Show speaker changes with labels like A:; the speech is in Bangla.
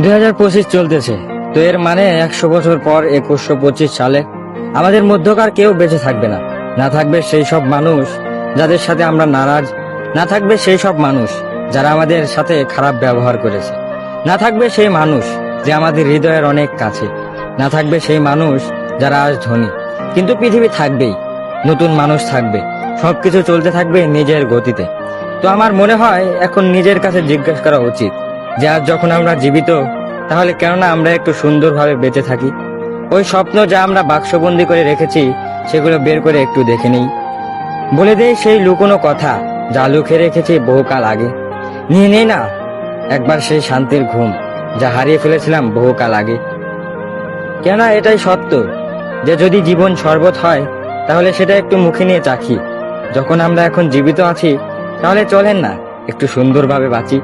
A: দুই হাজার পঁচিশ চলতেছে। তো এর মানে একশো বছর পর একুশশো পঁচিশ সালে আমাদের মধ্যকার কেউ বেঁচে থাকবে না। না থাকবে সেই সব মানুষ যাদের সাথে আমরা নারাজ, না থাকবে সেই সব মানুষ যারা আমাদের সাথে খারাপ ব্যবহার করেছে। না থাকবে সেই মানুষ যে আমাদের হৃদয়ের অনেক কাছে। না থাকবে সেই মানুষ যারা আজ ধনী। কিন্তু পৃথিবী থাকবেই, নতুন মানুষ থাকবে, সবকিছু চলতে থাকবে নিজের গতিতে। তো আমার মনে হয় এখন নিজের কাছে জিজ্ঞেস করা উচিত যে আজ যখন আমরা জীবিত, তাহলে কেননা আমরা একটু সুন্দরভাবে বেঁচে থাকি? ওই স্বপ্ন যা আমরা বাক্সবন্দি করে রেখেছি, সেগুলো বের করে একটু দেখে নেই। বলে দেই সেই লুকোনো কথা যা লুকে রেখেছি বহুকাল আগে। নিয়ে নেই না, একবার সেই শান্তির ঘুম যা হারিয়ে ফেলেছিলাম বহুকাল আগে। কেননা এটাই সত্য যে যদি জীবন শরবত হয়, তাহলে সেটা একটু মুখে নিয়ে চাখি। যখন আমরা এখন জীবিত আছি, তাহলে চলেন না, একটু সুন্দরভাবে বাঁচি।